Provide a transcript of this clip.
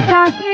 সাথে